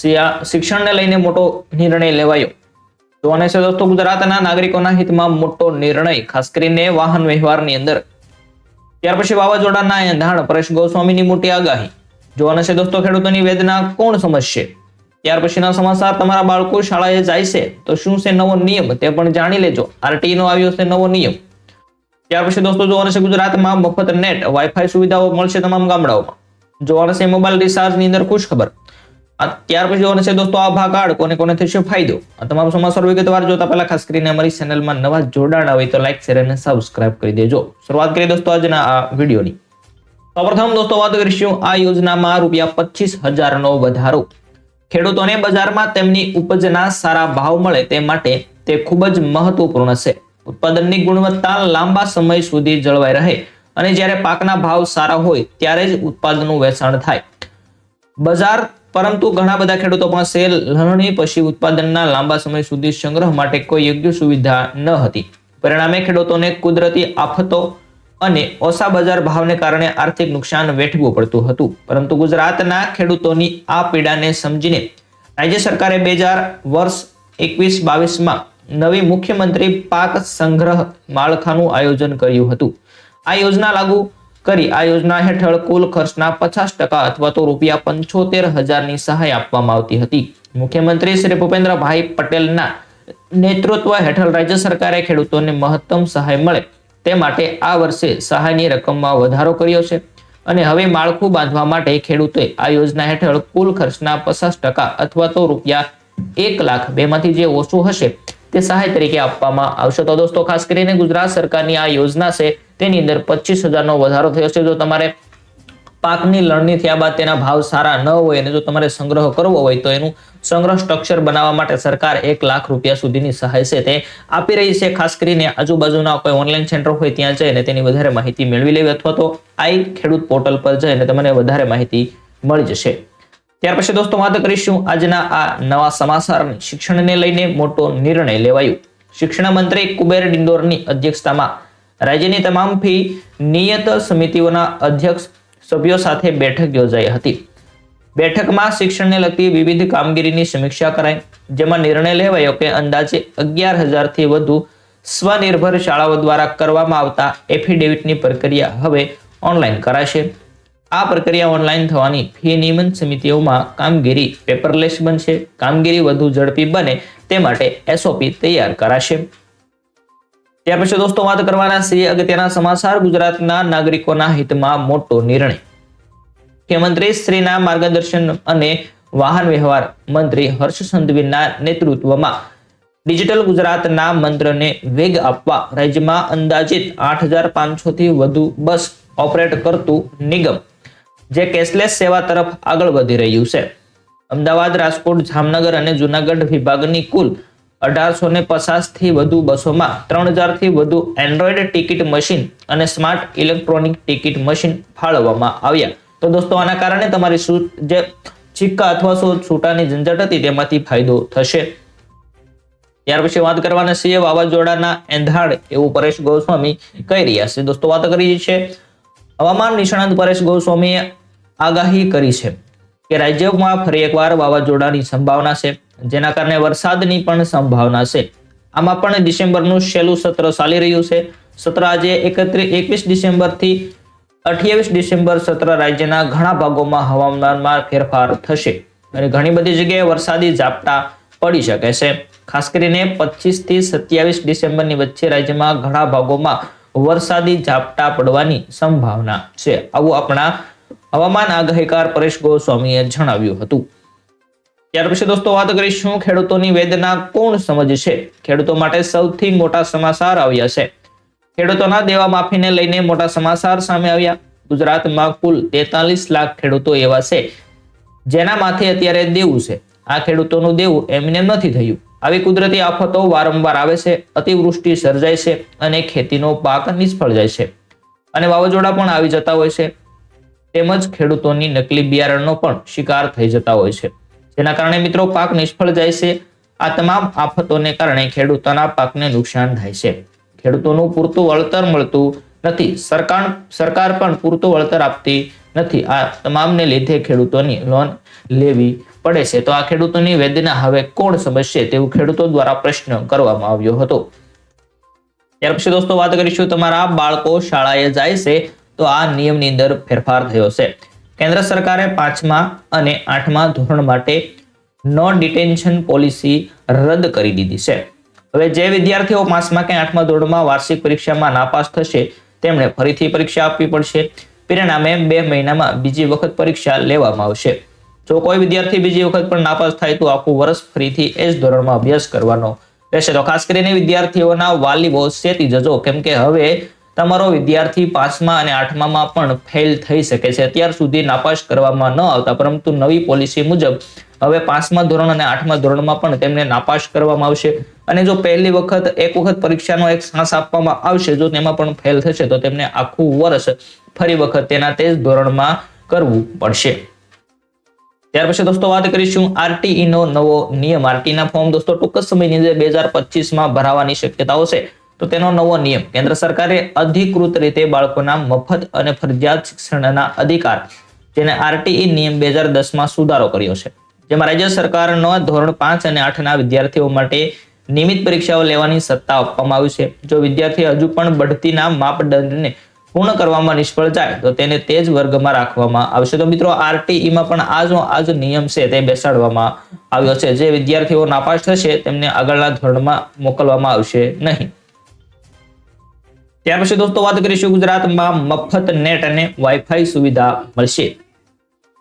શિક્ષણને લઈને મોટો નિર્ણય લેવાયો. જોવાને છે દોસ્તો, ગુજરાતના નાગરિકોના હિતમાં મોટો નિર્ણય, ખાસ કરીને વાહન વ્યવહારની અંદર. ત્યાર પછી વાવાઝોડાના એંધાણ, પરેશ ગોસ્વામીની મોટી આગાહી. જોવાના છે દોસ્તો, ખેડૂતોની વેદના કોણ સમજશે? ત્યાર પછીના સમાચાર, તમારા બાળકો શાળાએ જાય છે, તો શું છે નવો નિયમ? તે પણ જાણી લેજો. આરટી નો આવ્યો છે નવો નિયમ. ત્યાર પછી દોસ્તો જોવાનું છે ગુજરાતમાં મફત નેટ વાઈફાઈ સુવિધાઓ મળશે તમામ ગામડાઓમાં. જોવાનું છે મોબાઈલ રિચાર્જની અંદર ખુશ ખબર ત્યાર પછી જોવાનું છે દોસ્તો, આ ભાગ કોને કોને થશે ફાયદો. આ તમામ સમાચાર વિગતવાર જોતા પહેલા ખાસ કરીને અમારી ચેનલમાં નવા જોડાણ હોય તો લાઈક શેર અને સબસ્ક્રાઇબ કરી દેજો. શરૂઆત કરીએ દોસ્તો આજના આ વિડીયોની. સૌપ્રથમ દોસ્તો વાત કરીશું આ યોજનામાં રૂપિયા પચીસ હજારનો વધારો. ખેડૂતોને બજારમાં તેમની ઉપજના સારા ભાવ મળે તે માટે તે ખૂબ જ મહત્વપૂર્ણ છે. ઉત્પાદનની ગુણવત્તા લાંબા સમય સુધી જળવાઈ રહે અને જ્યારે પાકના ભાવ સારા હોય ત્યારે જ ઉત્પાદનનું વેચાણ થાય. બજાર પરંતુ ઘણા બધા ખેડૂતો પાસે લણણી પછી ઉત્પાદનના લાંબા સમય સુધી સંગ્રહ માટે કોઈ યોગ્ય સુવિધા ન હતી. પરિણામે ખેડૂતોને કુદરતી આફતો અને ઓછા બજાર ભાવને કારણે આર્થિક નુકસાન વેઠવું પડતું હતું. પરંતુ ગુજરાતના ખેડૂતોની આ પીડાને સમજીને રાજ્ય સરકારે બે હજાર વર્ષ એકવીસ બાવીસમાં નવી મુખ્યમંત્રી પાક સંગ્રહ માળખાનું આયોજન કર્યું હતું. આ યોજના લાગુ કરી આ યોજના હેઠળ કુલ ખર્ચના પચાસ ટકા અથવા તો રૂપિયા પંચોતેર હજારની સહાય આપવામાં આવતી હતી. મુખ્યમંત્રી શ્રી ભૂપેન્દ્રભાઈ પટેલના નેતૃત્વ હેઠળ રાજ્ય સરકારે ખેડૂતોને મહત્તમ સહાય મળે તે માટે આ વર્ષે સહાયની રકમમાં વધારો કર્યો છે અને હવે માળખું બાંધવા માટે ખેડૂતોએ આ યોજના હેઠળ કુલ ખર્ચના પચાસ ટકા અથવા તો રૂપિયા એક લાખ બેમાંથી જે ઓછું હશે તે સહાય તરીકે આપવામાં આવશે. તો દોસ્તો, ખાસ કરીને ગુજરાત સરકારની આ યોજના છે તેની અંદર પચીસ હજારનો વધારો થયો છે. જો તમારે પાકની લણણી થયા બાદ તેના ભાવ સારા ન હોય અને જો તમારે સંગ્રહ કરવો હોય તો એનું સંગ્રહ સ્ટ્રક્ચર બનાવવા માટે સરકાર એક લાખ રૂપિયા સુધીની સહાય છે. તે આપી રહી છે. ખાસ કરીને આજુબાજુના કોઈ ઓનલાઈન સેન્ટર હોય ત્યાં જઈને તેની વધારે માહિતી મેળવી લેવી અથવા તો આઈ ખેડૂત પોર્ટલ પર જઈને તમને વધારે માહિતી મળી જશે. ત્યાર પછી દોસ્તો વાત કરીશું આજના આ નવા સમાચારની શિક્ષણને લઈને મોટો નિર્ણય લેવાયો. શિક્ષણ મંત્રી કુબેર ડિંડોરની અધ્યક્ષતામાં રાજ્યની તમામ ફી નિયત સમિતિઓના અધ્યક્ષ સભ્યો સાથે બેઠક યોજાઈ હતી. બેઠકમાં શિક્ષણને લગતી વિવિધ કામગીરીની સમીક્ષા કરાઈ, જેમાં નિર્ણય લેવાયો કે અંદાજે અગિયાર હજારથી વધુ સ્વનિર્ભર શાળાઓ દ્વારા કરવામાં આવતા એફિડેવિટની પ્રક્રિયા હવે ઓનલાઈન કરાશે. આ પ્રક્રિયા ઓનલાઈન થવાની ફી નિયમન સમિતિઓમાં કામગીરી પેપરલેસ બનશે, કામગીરી વધુ ઝડપી બને તે માટે એસઓપી તૈયાર કરાશે. ત્યાર પછી દોસ્તો વાત કરવાના છીએ અગત્યના સમાચાર. ગુજરાતના નાગરિકોના હિતમાં મોટો નિર્ણય. મુખ્યમંત્રી શ્રીના માર્ગદર્શન અને વાહન વ્યવહાર મંત્રી હર્ષ સંઘવીના નેતૃત્વમાં ડિજિટલ ગુજરાતના મંત્રને વેગ આપવા રાજ્યમાં અંદાજિત આઠ હજાર પાંચસોથી વધુ બસ ઓપરેટ કરતું નિગમ, જે કેશલેસ સેવા તરફ આગળ વધી રહ્યું છે. અમદાવાદ, રાજકોટ, જામનગર અને જુનાગઢ વિભાગની કુલ અઢારસો ને પચાસથી વધુ બસોમાં ત્રણ હજારથી વધુ એન્ડ્રોઈડ ટિકિટ મશીન અને સ્માર્ટ ઇલેક્ટ્રોનિક ટિકિટ મશીન ફાળવવામાં આવ્યા. તો દોસ્તો, આના કારણે તમારી જે સિક્કા અથવા સો છૂટાની ઝંઝટ હતી તેમાંથી ફાયદો થશે. ત્યાર પછી વાત કરવાના છીએ વાવાઝોડાના એંધાણ એવું પરેશ ગોસ્વામી કહી રહ્યા છે. દોસ્તો, વાત કરી છે હવામાન નિષ્ણાંત પરેશ ગોસ્વામીએ આગાહી કરી છે. કે રાજ્યમાં ફરી એકવાર વાવાઝોડાની સંભાવના છે, જેના કારણે વરસાદની પણ સંભાવના છે. આમાં પણ ડિસેમ્બરનું છેલ્લું સત્ર ચાલી રહ્યું છે. સત્ર આજે એકત્રીસ એકવીસ ડિસેમ્બરથી અઠ્યાવીસ ડિસેમ્બર સત્ર રાજ્યના ઘણા ભાગોમાં હવામાનમાં ફેરફાર થશે અને ઘણી બધી જગ્યાએ વરસાદી ઝાપટા પડી શકે છે. ખાસ કરીને પચીસથી સત્યાવીસ ડિસેમ્બરની વચ્ચે રાજ્યમાં ઘણા ભાગોમાં વરસાદી ઝાપટા પડવાની સંભાવના છે. આવું આપણા હવામાન આગાહીકાર પરેશ ગોસ્વામીએ જણાવ્યું હતું. ત્યાર પછી દોસ્તો વાત કરીશું ખેડૂતોની વેદના કોણ સમજશે? ખેડૂતો માટે સૌથી મોટા સમાચાર આવ્યા છે. ખેડૂતોના દેવા માફીને લઈને મોટા સમાચાર સામે આવ્યા. ગુજરાતમાં કુલ તેતાલીસ લાખ ખેડૂતો એવા છે, જેના માથે અત્યારે દેવું છે. આ ખેડૂતોનું દેવું એમને નથી થયું. આવી કુદરતી આફતો વારંવાર આવે છે, અતિવૃષ્ટિ સર્જાય છે અને ખેતીનો પાક નિષ્ફળ જાય છે. અને વાવાઝોડા પણ આવી જતા હોય છે. તેમજ ખેડૂતોની નકલી બિયારણનો પણ શિકાર થઈ જતા હોય છે. જેના કારણે મિત્રો પાક નિષ્ફળ જાય છે. આ તમામ આફતોને કારણે ખેડૂતોના પાકને નુકસાન થાય છે. ખેડૂતોનું પૂરતું વળતર મળતું નથી. સરકાર સરકાર પણ પૂરતું વળતર આપતી નથી. આ તમામને લીધે ખેડૂતોની લોન લેવી પડે છે. તો આ ખેડૂતોની વેદના હવે કોણ સમજશે તેવું ખેડૂતો દ્વારા પ્રશ્ન કરવામાં આવ્યો હતો. ત્યાર પછી દોસ્તો, વાત કરીશું તમારા બાળકો શાળાએ જાય છે. તો આ નિયમની અંદર ફેરફાર થયો છે. કેન્દ્ર સરકારે પાંચમા અને આઠમા ધોરણ માટે નો ડિટેન્શન પોલિસી રદ કરી દીધી છે. હવે જે વિદ્યાર્થીઓ પાંચમા કે આઠમા ધોરણમાં વાર્ષિક પરીક્ષામાં નાપાસ થશે, તેમણે ફરીથી પરીક્ષા આપવી પડશે. પરિણામે બે મહિનામાં બીજી વખત પરીક્ષા લેવામાં આવશે. જો કોઈ વિદ્યાર્થી બીજી વખત પણ નાપાસ થાય, તો આખું વર્ષ ફરીથી એ જ ધોરણમાં અભ્યાસ કરવાનો રહેશે. તો ખાસ કરીને વિદ્યાર્થીઓના વાલીઓ સેતી જજો કેમ કે હવે તમારો વિદ્યાર્થી પાંચમા અને આઠમામાં પણ ફેલ થઈ શકે છે. અત્યાર સુધી નાપાસ કરવામાં ન આવતા, પરંતુ નવી પોલિસી મુજબ હવે પાંચમા ધોરણ અને આઠમા ધોરણમાં પણ તેમને નાપાસ કરવામાં આવશે. અને જો પહેલી વખત, એક વખત પરીક્ષાનો એક સાંસ આપવામાં આવશે, જો તેમાં પણ ફેલ થશે, તો તેમને આખું વર્ષ ફરી વખત તેના તે જ ધોરણમાં કરવું પડશે. ત્યાર પછી દોસ્તો વાત કરીશું આરટીઈ નો નવો નિયમ. આરટી ના ફોર્મ દોસ્તો ટૂંક સમયની અંદર બે હજાર પચીસમાં ભરાવાની શક્યતાઓ છે. તો તેનો નવો નિયમ, કેન્દ્ર સરકારે અધિકૃત રીતે બાળકોના મફત અને ફરજિયાત શિક્ષણના અધિકાર, જેને આરટીઈ નિયમ બે હજાર દસમાં સુધારો કર્યો છે. જેમાં રાજ્ય સરકારનો ધોરણ પાંચ અને આઠના વિદ્યાર્થીઓ માટે નિયમિત પરીક્ષાઓ લેવાની સત્તા આપવામાં આવી છે. જો વિદ્યાર્થી હજુ પણ બઢતીના માપદંડને પૂર્ણ કરવામાં નિષ્ફળ જાય, તો તેને તે જ વર્ગમાં રાખવામાં આવશે. તો મિત્રો, આરટીઈમાં પણ આજનો આજ નિયમ છે તે બેસાડવામાં આવ્યો છે. જે વિદ્યાર્થીઓ નાપાસ થશે, તેમને આગળના ધોરણમાં મોકલવામાં આવશે નહીં. ત્યાર પછી દોસ્તો, વાત કરીશું ગુજરાતમાં મફત નેટ અને વાઈફાઈ સુવિધા મળશે.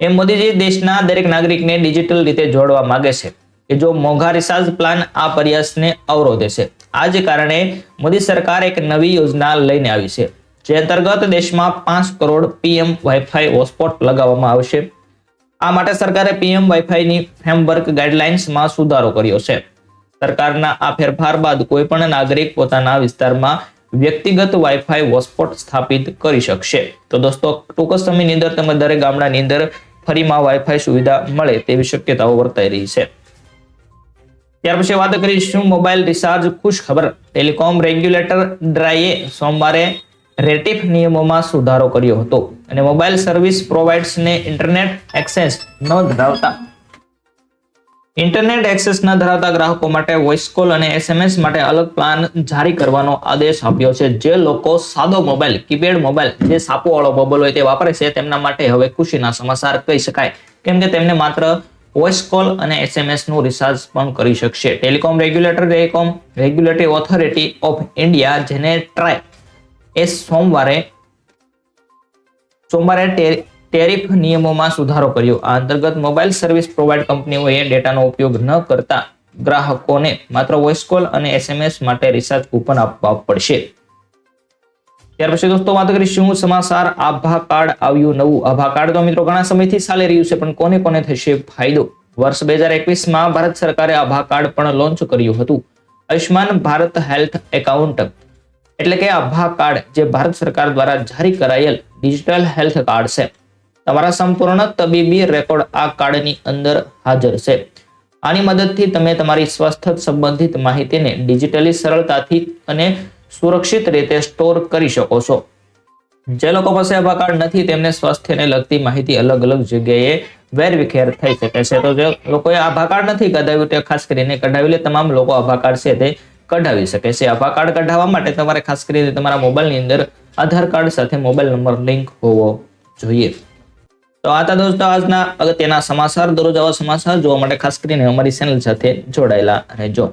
એમ મોદીજી દેશના દરેક નાગરિકને ડિજિટલ રીતે જોડવા માંગે છે કે જો મોંઘા રિચાર્જ પ્લાન આ પ્રયાસને અવરોધે છે. આ જ કારણે મોદી સરકાર એક નવી યોજના લઈને આવી છે, જે અંતર્ગત દેશમાં પાંચ કરોડ પીએમ વાઈફાઈ હોટસ્પોટ લગાવવામાં આવશે. આ માટે સરકારે પીએમ વાઈફાઈની ફ્રેમવર્ક ગાઈડલાઇન્સમાં સુધારો કર્યો છે. સરકારના આ ફેરફાર બાદ કોઈ પણ નાગરિક પોતાના વિસ્તારમાં વ્યક્તિગત વાઈફાઈ હોટસ્પોટ સ્થાપિત કરી શકશે. તો દોસ્તો, ટૂંક સમયની અંદર તમે દરેક ગામડાની અંદર ફરીમાં વાઈફાઈ સુવિધા મળે તેવી શક્યતાઓ વર્તાઈ રહી છે. ત્યાર પછી વાત કરીશું મોબાઈલ રિચાર્જ ખુશ ખબર ટેલિકોમ રેગ્યુલેટર ડ્રાઈએ સોમવારે રેટિફ નિયમોમાં સુધારો કર્યો હતો અને મોબાઈલ સર્વિસ પ્રોવાઇડર્સને ઇન્ટરનેટ એક્સેસ ન ધરાવતા ઇન્ટરનેટ એક્સેસ ન ધરાવતા ગ્રાહકો માટે વોઇસ કોલ અને એસએમએસ માટે અલગ પ્લાન જારી કરવાનો આદેશ આપ્યો છે. જે લોકો સાદો મોબાઈલ કીપેડ મોબાઈલ જે સાપો વાળો મોબાઈલ હોય તે વાપરે છે, તેમના માટે હવે ખુશીના સમાચાર કહી શકાય. કેમ કે તેમને માત્ર વોઇસ કોલ અને એસએમએસનું રિચાર્જ પણ કરી શકશે. Telecom regulator telecom regulatory authority of India જેને ટ્રાય એ સોમવારે સોમવારે ટેરિફ નિયમોમાં સુધારો કર્યો. આ અંતર્ગત મોબાઈલ સર્વિસ પ્રોવાઈડ કંપનીઓએ ડેટાનો ઉપયોગ ન કરતા ગ્રાહકોને માત્ર વોઇસ કોલ અને એસએમએસ માટે રિસાર્જ કૂપન આપવા પડશે. ત્યાર પછી દોસ્તો વાત કરીશું સમાચાર. આભા કાર્ડ આવ્યું નવું. આભા કાર્ડ તો મિત્રો ઘણા સમયથી ચાલી રહ્યું છે, પણ કોને કોને થશે ફાયદો? વર્ષ બે હજાર એકવીસમાં ભારત સરકારે આભા કાર્ડ પણ લોન્ચ કર્યું હતું. Ayushman Bharat health account. એટલે કે આભા કાર્ડ જે ભારત સરકાર દ્વારા જારી કરાયેલ ડિજિટલ હેલ્થ કાર્ડ છે. તમારા સંપૂર્ણ તબીબી રેકોર્ડ આ કાર્ડની અંદર હાજર છે. આની મદદથી તમે તમારી સ્વાસ્થ્ય સંબંધિત માહિતીને ડિજિટલી સરળતાથી અને સુરક્ષિત રીતે સ્ટોર કરી શકો છો. જે લોકો પાસે આભા કાર્ડ નથી, તેમને સ્વાસ્થ્યને લગતી માહિતી અલગ અલગ જગ્યાએ વેરવિખેર થઈ શકે છે. તો જે લોકોએ આભા કાર્ડ નથી કઢાવ્યું તે ખાસ કરીને કઢાવી લે. તમામ લોકો આભા કાર્ડ છે તે કઢાવી શકે છે. આભા કાર્ડ કઢાવવા માટે તમારે ખાસ કરીને તમારા મોબાઈલની અંદર આધાર કાર્ડ સાથે મોબાઈલ નંબર લિંક હોવો જોઈએ. તો આ હતા દોસ્તો આજના અગત્યના સમાચાર. દરરોજ આવા સમાચાર જોવા માટે ખાસ કરીને અમારી ચેનલ સાથે જોડાયેલા રહેજો.